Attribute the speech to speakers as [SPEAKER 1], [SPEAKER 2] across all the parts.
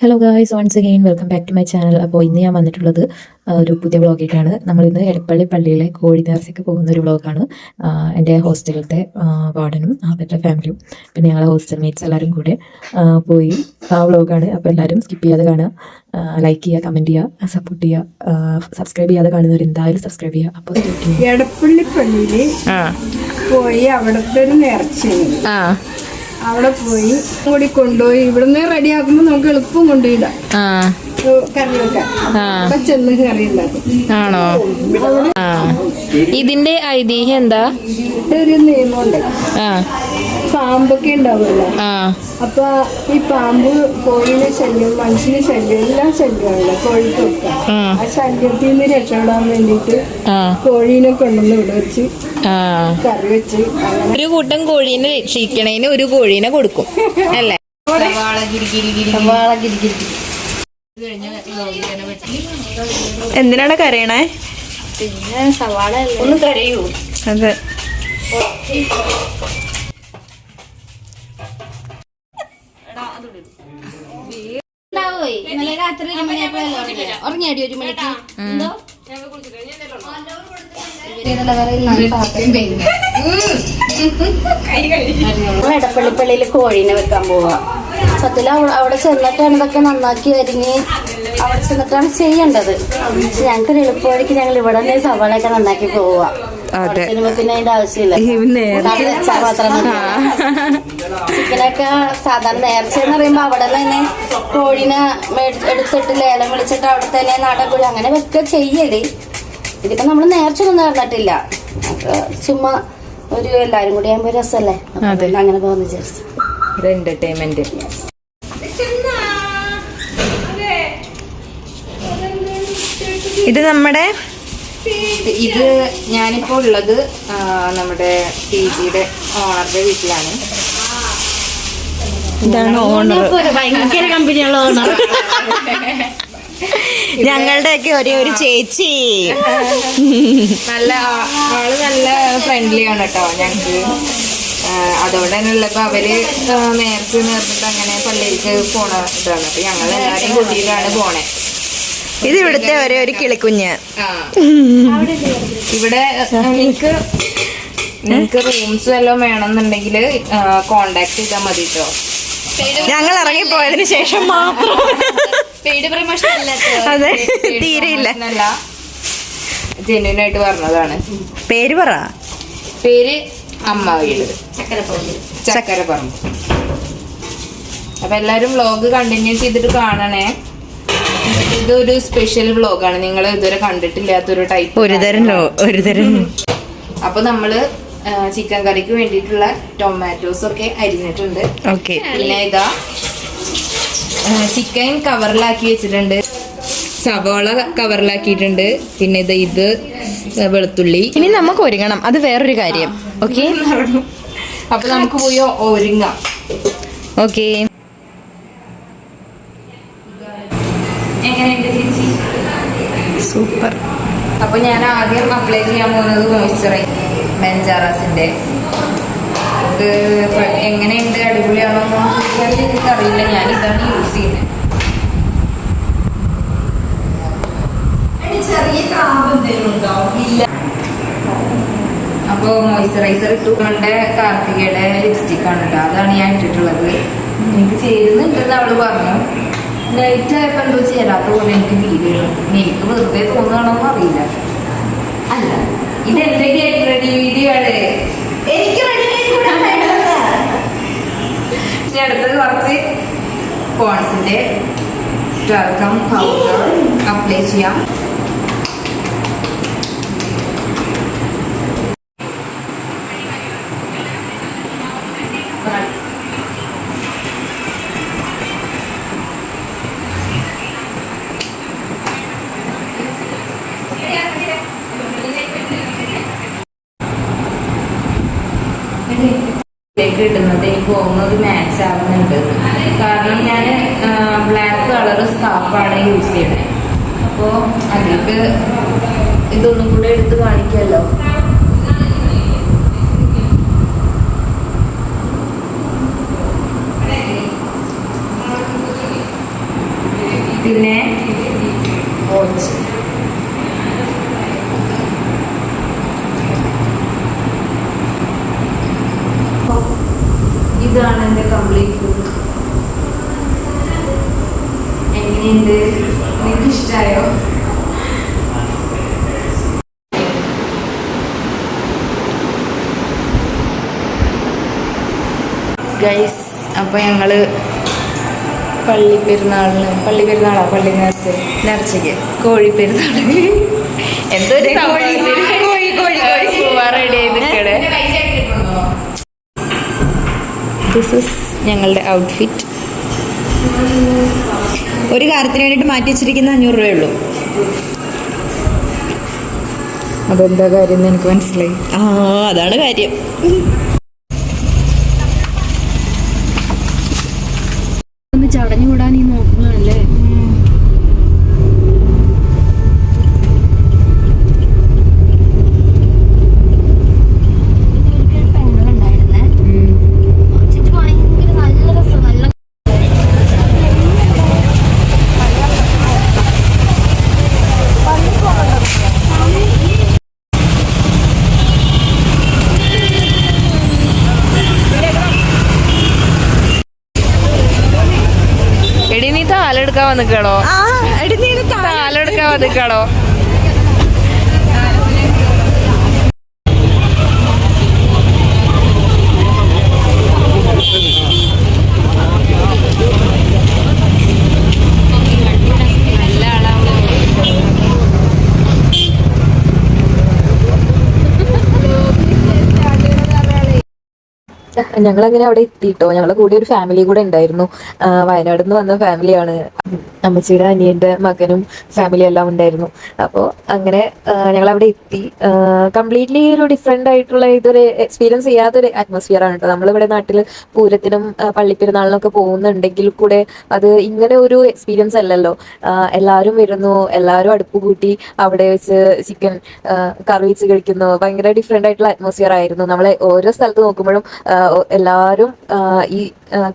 [SPEAKER 1] Hello guys once again welcome back to my channel അപ്പോൾ ഇന്ന് ഞാൻ വന്നിട്ടുള്ളത് ഒരു പുതിയ വ്ളോഗായിട്ടാണ് നമ്മളിന്ന് എടപ്പള്ളി പള്ളിയിലെ കോഴി നേർച്ചയ്ക്ക് പോകുന്ന ഒരു വ്ളോഗാണ് എന്റെ ഹോസ്റ്റലിലത്തെ വാർഡനും അവരുടെ ഫാമിലിയും പിന്നെ ഞങ്ങളെ ഹോസ്റ്റൽ മേറ്റ്സ് എല്ലാവരും കൂടെ പോയി ആ വ്ളോഗാണ് അപ്പോൾ എല്ലാവരും സ്കിപ്പ് ചെയ്യാതെ കാണുക. ലൈക്ക് ചെയ്യുക കമന്റ് ചെയ്യുക സപ്പോർട്ട് ചെയ്യുക സബ്സ്ക്രൈബ് ചെയ്യാതെ കാണുന്നവർ എന്തായാലും സബ്സ്ക്രൈബ് ചെയ്യുക. അപ്പോൾ.
[SPEAKER 2] എടപ്പള്ളി
[SPEAKER 3] പള്ളിയിൽ
[SPEAKER 2] പോയി അവിടുത്തെ ഒരു നേർച്ചയാണ്
[SPEAKER 3] ആ.
[SPEAKER 2] അവിടെ പോയി കൂടി കൊണ്ടുപോയി. ഇവിടുന്ന് റെഡിയാക്കുമ്പോ നമുക്ക് എളുപ്പം കൊണ്ടുപോയിടാം. കറി വെക്കാം ചെന്ന് കറി ഉണ്ടാക്കും.
[SPEAKER 3] ആണോ? ഇതിന്റെ ഐതിഹ്യം എന്താ?
[SPEAKER 2] ഒരു നിയമമുണ്ട്.
[SPEAKER 3] ആ.
[SPEAKER 2] പാമ്പൊക്കെ ഉണ്ടാവുമല്ലോ.
[SPEAKER 3] ആ.
[SPEAKER 2] അപ്പൊ ഈ പാമ്പ് കോഴിയുടെ ശല്യം മനുഷ്യന്റെ ശല്യം എല്ലാ ശല്യമാണല്ലോ കോഴിക്കൊക്കെ.
[SPEAKER 3] ആ.
[SPEAKER 2] ശല്യത്തിൽ നിന്ന് രക്ഷപ്പെടാൻ വേണ്ടിട്ട്
[SPEAKER 3] ആ.
[SPEAKER 2] കോഴീനെ കൊണ്ടുവന്ന് ഇവിടെ വെച്ച്
[SPEAKER 3] ആ.
[SPEAKER 2] കറി വെച്ച്
[SPEAKER 3] ഒരു കൂട്ടം കോഴീനെ രക്ഷിക്കണേന് ഒരു കോഴീനെ കൊടുക്കും. അല്ലേ? എന്തിനാണ് കരയണേ?
[SPEAKER 2] പിന്നെ സവാള
[SPEAKER 3] ഒന്ന് കരയൂ. അതെ.
[SPEAKER 4] ഉണ്ടാവോയ് ഇന്നലെ രാത്രി ഒരു മണിയായപ്പോഴല്ലേ? ഉറങ്ങിയാടി ഒരു മണിക്ക്. എന്തോ എടപ്പള്ളിപ്പള്ളിയിൽ കോഴീനെ വെക്കാൻ പോവാ. സത്യത്തിൽ അവിടെ ചെന്നിട്ടാണ് ഇതൊക്കെ നന്നാക്കി അരിഞ്ഞ് അവിടെ ചെന്നിട്ടാണ് ചെയ്യേണ്ടത്. ഞങ്ങൾക്ക് എളുപ്പവഴിക്ക് ഞങ്ങൾ ഇവിടെ തന്നെ സവാളയൊക്കെ നന്നാക്കി പോവാ. പിന്നെ അതിന്റെ ആവശ്യമില്ല. മാത്രം മതി. ചിക്കനൊക്കെ സാധാരണ നേർച്ച എന്ന് പറയുമ്പോൾ അവിടെ തന്നെ കോഴിനെ എടുത്തിട്ട് ലേലം വിളിച്ചിട്ട് അവിടെ തന്നെ നാടൻ കോഴി അങ്ങനെ വെക്കുക ചെയ്യൽ. ഇതിപ്പോ നമ്മൾ നേർച്ച ഒന്നും നേർന്നിട്ടില്ല അപ്പൊ ചുമ്മാ ഒരു എല്ലാരും കൂടി ആകുമ്പോ രസമല്ലേ അങ്ങനെ പോകുന്ന വിചാരിച്ചു.
[SPEAKER 3] ഒരു എന്റർടൈൻമെന്റ് ഇത് നമ്മുടെ ഇത് ഞാനിപ്പോ ഉള്ളത് നമ്മുടെ പി ജിയുടെ ഓണറുടെ വീട്ടിലാണ്. ഇതാണ് ഓണർ
[SPEAKER 4] ഭയങ്കര കമ്പനിയുള്ള ഓണർ
[SPEAKER 3] ഞങ്ങളുടെയൊക്കെ ഒരേ ഒരു ചേച്ചി. നല്ല ആൾ നല്ല ഫ്രണ്ട്ലി ആണ് കേട്ടോ ഞങ്ങൾക്ക് അതോടെ അതുകൊണ്ട് തന്നെ ഉള്ളപ്പോ അവർ നേരത്തെ നേർന്നിട്ട് അങ്ങനെ പള്ളിയിലേക്ക് പോണ ഇതാണ്. അപ്പൊ ഞങ്ങൾ എല്ലാരെയും കൂട്ടിയിട്ടാണ് പോണേ.
[SPEAKER 5] ഇത് ഇവിടുത്തെ ഒരേ ഒരു കിളിക്കുഞ്ഞ്.
[SPEAKER 3] ആ. ഇവിടെ നിങ്ങക്ക് നിങ്ങക്ക് റൂംസ് വല്ലതും വേണമെന്നുണ്ടെങ്കിൽ കോണ്ടാക്ട് ചെയ്താൽ മതി കേട്ടോ
[SPEAKER 5] ഞങ്ങൾ ഇറങ്ങിപ്പോയതിന് ശേഷം മാത്രം.
[SPEAKER 4] പെയ്ഡ് പ്രമോഷൻ
[SPEAKER 5] അതെ തീരെയില്ല
[SPEAKER 3] അല്ല ജെന്യൂൻ ആയിട്ട് പറഞ്ഞതാണ്.
[SPEAKER 5] പേര് പറ.
[SPEAKER 3] പേര് അമ്മ വീട് ചക്കര പറമ്പ് അപ്പൊ എല്ലാരും വ്ലോഗ് കണ്ടിന്യൂ ചെയ്തിട്ട് കാണണേ. ഇതൊരു സ്പെഷ്യൽ വ്ലോഗാണ്. നിങ്ങൾ ഇതുവരെ കണ്ടിട്ടില്ലാത്തൊരു ടൈപ്പ്
[SPEAKER 5] ഒരു തരം
[SPEAKER 3] അപ്പൊ നമ്മൾ ചിക്കൻ കറിക്ക് വേണ്ടിയിട്ടുള്ള ടൊമാറ്റോസ് ഒക്കെ അരിഞ്ഞിട്ടുണ്ട്.
[SPEAKER 5] ഓക്കെ
[SPEAKER 3] പിന്നെ ഇതാ ചിക്കൻ കവറിലാക്കി വെച്ചിട്ടുണ്ട്. സവോള കവറിലാക്കിയിട്ടുണ്ട് പിന്നെ ഇത് ഇത് വെളുത്തുള്ളി.
[SPEAKER 5] ഇനി നമുക്ക് ഒരുങ്ങണം. അത് വേറൊരു കാര്യം. ഓക്കെ
[SPEAKER 3] അപ്പൊ നമുക്ക് പോയി ഒരുങ്ങാം.
[SPEAKER 5] ഓക്കെ
[SPEAKER 3] എങ്ങനെയുണ്ട് ചേച്ചി?
[SPEAKER 5] സൂപ്പർ
[SPEAKER 3] അപ്പൊ ഞാൻ ആദ്യം അപ്ലൈ ചെയ്യാൻ പോകുന്നത് മോയ്സ്ചറൈസർ ബെഞ്ചാറാസിന്റെ ഇത് എങ്ങനെയുണ്ട്? അടിപൊളിയാണോ എന്ന് ചോദിച്ചാൽ എനിക്കറിയില്ല ഞാൻ ഇതാണ് യൂസ് ചെയ്യുന്നത്. അപ്പോൾ മോയ്സ്ചറൈസർ ഇട്ടു. നമ്മളുടെ കാർത്തികയുടെ ലിപ്സ്റ്റിക് ആണ് അതാണ് ഞാൻ ഇട്ടിട്ടുള്ളത്. എനിക്ക് ചേരുന്നുണ്ടെന്ന് അവൾ പറഞ്ഞു. നൈറ്റ് ആയപ്പോൾ എന്തോ ചേരാത്ത പോലെ എനിക്ക് ഫീൽ ചെയ്യണം എനിക്ക് വെറുതെ തോന്നുകയാണോന്നും അറിയില്ല. അല്ല. ഇതെന്റെ ഗെറ്റ് റെഡി വീഡിയോ ആണ്? എനിക്ക് ഇനി അടുത്തത് കുറച്ച് പോൺസിന്റെ ടർക്കം പൗഡർ അപ്ലൈ ചെയ്യാം. ഇതിലേക്ക് ഇടുന്നത് എനിക്ക് തോന്നുന്നത് മാച്ച് ആവുന്നുണ്ട്. കാരണം ഞാൻ ബ്ലാക്ക് കളർ സ്കാർഫാണ് യൂസ് ചെയ്യുന്നത് അപ്പോൾ അതിലേക്ക് ഇതൊന്നും കൂടെ എടുത്ത് കാണിക്കാമല്ലോ പിന്നെ വാച്ച് ഇതാണ് എന്റെ കംപ്ലീറ്റ് ലുക്ക് എങ്ങനെയുണ്ട് നിങ്ങൾക്ക് ഇഷ്ടമായോ ഗൈസ് അപ്പോൾ ഞങ്ങൾ പള്ളി പെരുന്നാളിന് പള്ളി പെരുന്നാളാ? പള്ളി നേർച്ച. നേർച്ചയ്ക്ക്. കോഴി പെരുന്നാളിന് എന്തോ ഒരു കോഴി കോഴി കോഴി. റെഡി ചെയ്ത് നിൽക്കണേ ദിസ് ഇസ് ഞങ്ങളുടെ ഔട്ട്ഫിറ്റ്
[SPEAKER 5] ഒരു കാര്യത്തിന് വേണ്ടിയിട്ട് മാറ്റി വെച്ചിരിക്കുന്ന അഞ്ഞൂറ് രൂപയേ ഉള്ളൂ.
[SPEAKER 3] അതെന്താ കാര്യം എന്ന് എനിക്ക് മനസ്സിലായി.
[SPEAKER 5] ആ അതാണ് കാര്യം
[SPEAKER 2] ഒന്ന് ചടഞ്ഞുകൂടാൻ ഈ നോക്കുന്നതല്ലേ
[SPEAKER 4] പെണ്ണുണ്ടായിരുന്നേ ഭയങ്കര നല്ല രസം നല്ല
[SPEAKER 3] എടി നീ താലെടുക്കാൻ വന്നിക്കണോ? താലെടുക്കാൻ വന്നിക്കണോ?
[SPEAKER 1] ഞങ്ങൾ അങ്ങനെ അവിടെ എത്തിയിട്ടോ ഞങ്ങളെ കൂടെ ഒരു ഫാമിലി കൂടെ ഉണ്ടായിരുന്നു. വയനാട് നിന്ന് വന്ന ഫാമിലിയാണ് അമ്മച്ചിയുടെ അനിയന്റെ മകനും ഫാമിലി എല്ലാം ഉണ്ടായിരുന്നു. അപ്പോൾ അങ്ങനെ ഞങ്ങൾ അവിടെ എത്തി. കംപ്ലീറ്റ്ലി ഒരു ഡിഫറെന്റ് ആയിട്ടുള്ള ഇതൊരു എക്സ്പീരിയൻസ് ചെയ്യാത്തൊരു അറ്റ്മോസ്ഫിയർ ആണ് കേട്ടോ നമ്മളിവിടെ നാട്ടിൽ പൂരത്തിനും പള്ളിപ്പെരുന്നാളിനൊക്കെ പോകുന്നുണ്ടെങ്കിൽ കൂടെ അത് ഇങ്ങനെ ഒരു എക്സ്പീരിയൻസ് അല്ലല്ലോ. എല്ലാവരും വരുന്നു എല്ലാവരും അടുപ്പ് കൂട്ടി അവിടെ വെച്ച് ചിക്കൻ കറി വെച്ച് കഴിക്കുന്നു. ഭയങ്കര ഡിഫറെന്റ് ആയിട്ടുള്ള അറ്റ്മോസ്ഫിയർ ആയിരുന്നു. നമ്മളെ ഓരോ സ്ഥലത്ത് നോക്കുമ്പോഴും എല്ലാവരും ഈ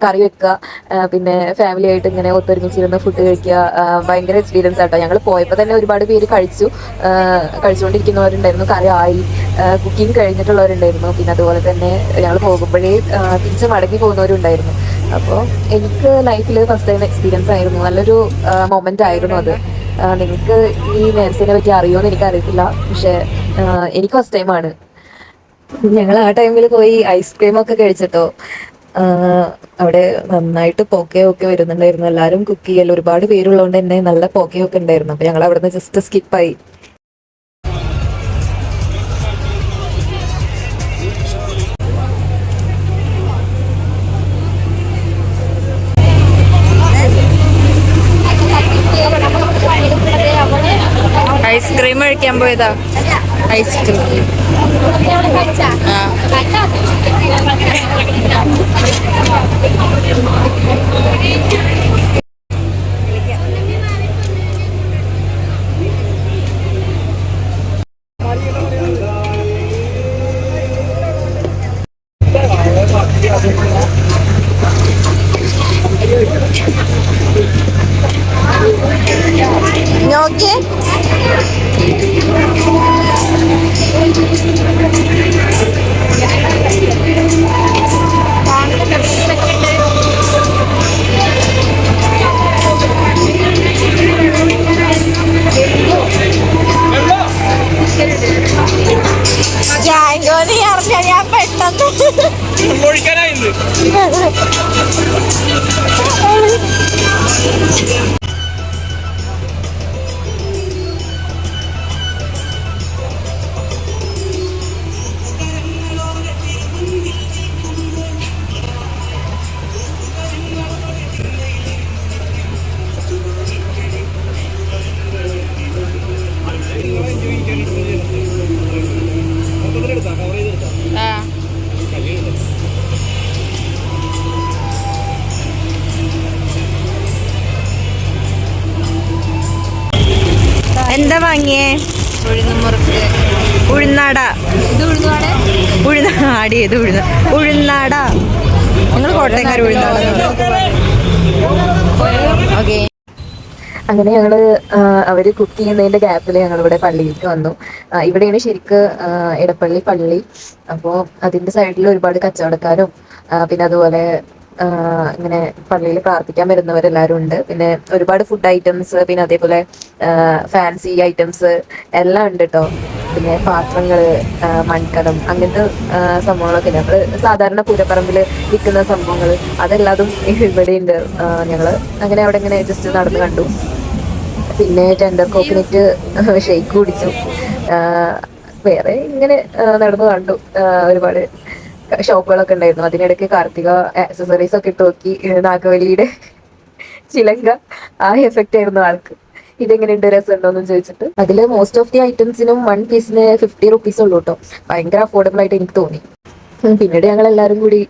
[SPEAKER 1] കറി വെക്കുക പിന്നെ ഫാമിലി ആയിട്ട് ഇങ്ങനെ ഒത്തൊരുമിച്ചിരുന്ന് ഫുഡ് കഴിക്കുക ഭയങ്കര എക്സ്പീരിയൻസ് ആട്ടോ. ഞങ്ങൾ പോയപ്പോൾ തന്നെ ഒരുപാട് പേര് കഴിച്ചു. കഴിച്ചുകൊണ്ടിരിക്കുന്നവരുണ്ടായിരുന്നു. കറി ആയി കുക്കിംഗ് കഴിഞ്ഞിട്ടുള്ളവരുണ്ടായിരുന്നു. പിന്നെ അതുപോലെ തന്നെ ഞങ്ങൾ പോകുമ്പോഴേ തിരിച്ച് മടങ്ങി പോകുന്നവരുണ്ടായിരുന്നു. അപ്പോൾ എനിക്ക് ലൈഫിൽ ഫസ്റ്റ് ടൈം എക്സ്പീരിയൻസ് ആയിരുന്നു. നല്ലൊരു മൊമെന്റ് ആയിരുന്നു അത്. നിങ്ങൾക്ക് ഈ നേഴ്സിനെ പറ്റി അറിയുമോ എനിക്ക് അറിയത്തില്ല പക്ഷേ എനിക്ക് ഫസ്റ്റ് ടൈമാണ് ഞങ്ങൾ ആ ടൈമിൽ പോയി ഐസ്ക്രീം ഒക്കെ കഴിച്ചിട്ടോ. അവിടെ നന്നായിട്ട് പോക്കയൊക്കെ വരുന്നുണ്ടായിരുന്നു. എല്ലാവരും കുക്ക് ചെയ്യൽ ഒരുപാട് പേരുള്ളതുകൊണ്ട് തന്നെ നല്ല പോക്കയൊക്കെ ഉണ്ടായിരുന്നു. അപ്പൊ ഞങ്ങൾ അവിടെ നിന്ന് ജസ്റ്റ് സ്കിപ്പായി
[SPEAKER 3] ഐസ്ക്രീം കഴിക്കാൻ പോയതാ. ഐസ്ക്രീം.
[SPEAKER 5] നോക്കിയേ വാങ്ങിയേ? ഉഴുന്നാട.
[SPEAKER 3] ഇത് ഏത്
[SPEAKER 5] ഉഴുന്ന ഉഴുന്നാട. ഞങ്ങൾ കോട്ടയംകാർ ഉഴുന്നാട ഓക്കെ
[SPEAKER 1] അങ്ങനെ ഞങ്ങൾ അവർ അവർ കുക്ക് ചെയ്യുന്നതിന്റെ ഗ്യാപ്പിൽ ഞങ്ങൾ ഇവിടെ പള്ളിയിലേക്ക് വന്നു. ഇവിടെയാണ് ശരിക്ക് ഇടപ്പള്ളി പള്ളി. അപ്പോൾ അതിന്റെ സൈഡിൽ ഒരുപാട് കച്ചവടക്കാരും പിന്നെ അതുപോലെ ഇങ്ങനെ പള്ളിയിൽ പ്രാർത്ഥിക്കാൻ വരുന്നവരെല്ലാവരും ഉണ്ട്. പിന്നെ ഒരുപാട് ഫുഡ് ഐറ്റംസ് പിന്നെ അതേപോലെ ഫാൻസി ഐറ്റംസ് എല്ലാം ഉണ്ട് കേട്ടോ പിന്നെ പാത്രങ്ങൾ മൺകടം അങ്ങനത്തെ സംഭവങ്ങളൊക്കെ നമ്മൾ സാധാരണ പൂരപ്പറമ്പിൽ വിൽക്കുന്ന സംഭവങ്ങൾ അതെല്ലാതും ഇവിടെ ഉണ്ട് ഞങ്ങൾ അങ്ങനെ അവിടെ ഇങ്ങനെ ജസ്റ്റ് നടന്ന് കണ്ടു. പിന്നെ ടെൻഡർ കോക്കനറ്റ് ഷെയ്ക്ക് കുടിച്ചു. വേറെ ഇങ്ങനെ നടന്നു കണ്ടു. ഒരുപാട് ഷോപ്പുകളൊക്കെ ഉണ്ടായിരുന്നു. അതിനിടയ്ക്ക് കാർത്തിക ആക്സസറീസ് ഒക്കെ ഇട്ട് നോക്കി നാഗവല്ലിയുടെ ചിലങ്ക ആ എഫക്റ്റ് ആയിരുന്നു ആൾക്ക്. ഇതെങ്ങനെയുണ്ട്? രസമുണ്ടോന്ന് ചോദിച്ചിട്ട്. അതിൽ മോസ്റ്റ് ഓഫ് ദി ഐറ്റംസിനും വൺ പീസിന് ഫിഫ്റ്റി റുപ്പീസ് ഉള്ളൂ കേട്ടോ ഭയങ്കര അഫോർഡബിൾ ആയിട്ട് എനിക്ക് തോന്നി. പിന്നീട് ഞങ്ങൾ എല്ലാവരും കൂടി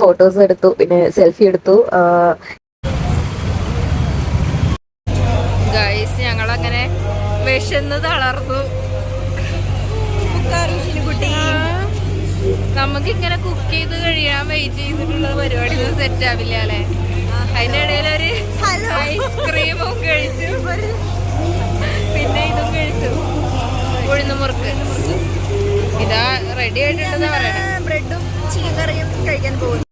[SPEAKER 1] ഫോട്ടോസ് എടുത്തു പിന്നെ സെൽഫി എടുത്തു
[SPEAKER 3] ഞങ്ങളങ്ങനെ വിശന്ന് തളർന്നു
[SPEAKER 5] കുട്ടി
[SPEAKER 3] നമുക്ക് ഇങ്ങനെ കുക്ക് ചെയ്ത് കഴിയാൻ വെയിറ്റ് ചെയ്തിട്ടുള്ള പരിപാടി ഒന്നും സെറ്റ് ആവില്ല അല്ലേ? അതിന്റെ ഇടയിൽ ഒരു ഐസ്ക്രീമും കഴിച്ചു. പിന്നെ ഇതും കഴിച്ചു. ഉഴുന്ന് മുറുക്ക്. ഇതാ റെഡി ആയിട്ടുണ്ടെന്ന് പറയണേ.
[SPEAKER 5] ബ്രെഡും ചിക്കൻ കറിയും കഴിക്കാൻ പോകുന്നു.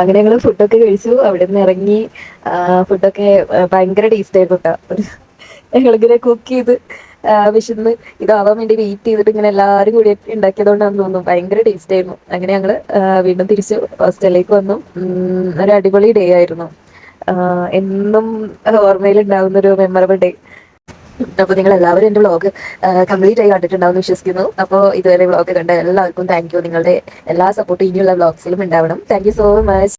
[SPEAKER 1] അങ്ങനെ ഞങ്ങൾ ഫുഡൊക്കെ കഴിച്ചു. അവിടെ നിന്ന് ഇറങ്ങി ഫുഡൊക്കെ ഭയങ്കര ടേസ്റ്റ് ആയിരുന്നു കേട്ടോ ഞങ്ങളിങ്ങനെ കുക്ക് ചെയ്ത് വിശന്ന് ഇതാവാൻ വേണ്ടി വെയിറ്റ് ചെയ്തിട്ട് ഇങ്ങനെ എല്ലാവരും കൂടി ഉണ്ടാക്കിയതുകൊണ്ടാണെന്ന് തോന്നുന്നു. ഭയങ്കര ടേസ്റ്റ് ആയിരുന്നു. അങ്ങനെ ഞങ്ങൾ വീണ്ടും തിരിച്ച് ഹോസ്റ്റലിലേക്ക് വന്നു. ഒരു അടിപൊളി ഡേ ആയിരുന്നു. എന്നും ഓർമ്മയിൽ ഉണ്ടാകുന്ന ഒരു മെമ്മറബിൾ ഡേ അപ്പോൾ നിങ്ങൾ എല്ലാവരും എന്റെ വ്ളോഗ് കംപ്ലീറ്റ് ആയി കണ്ടിട്ടുണ്ടാവും വിശ്വസിക്കുന്നു. അപ്പോൾ ഇതുവരെ വ്ളോഗ് കണ്ട എല്ലാവർക്കും താങ്ക് നിങ്ങളുടെ എല്ലാ സപ്പോർട്ടും ഇനിയുള്ള വ്ളോഗ്സിലും ഉണ്ടാവണം. Thank so much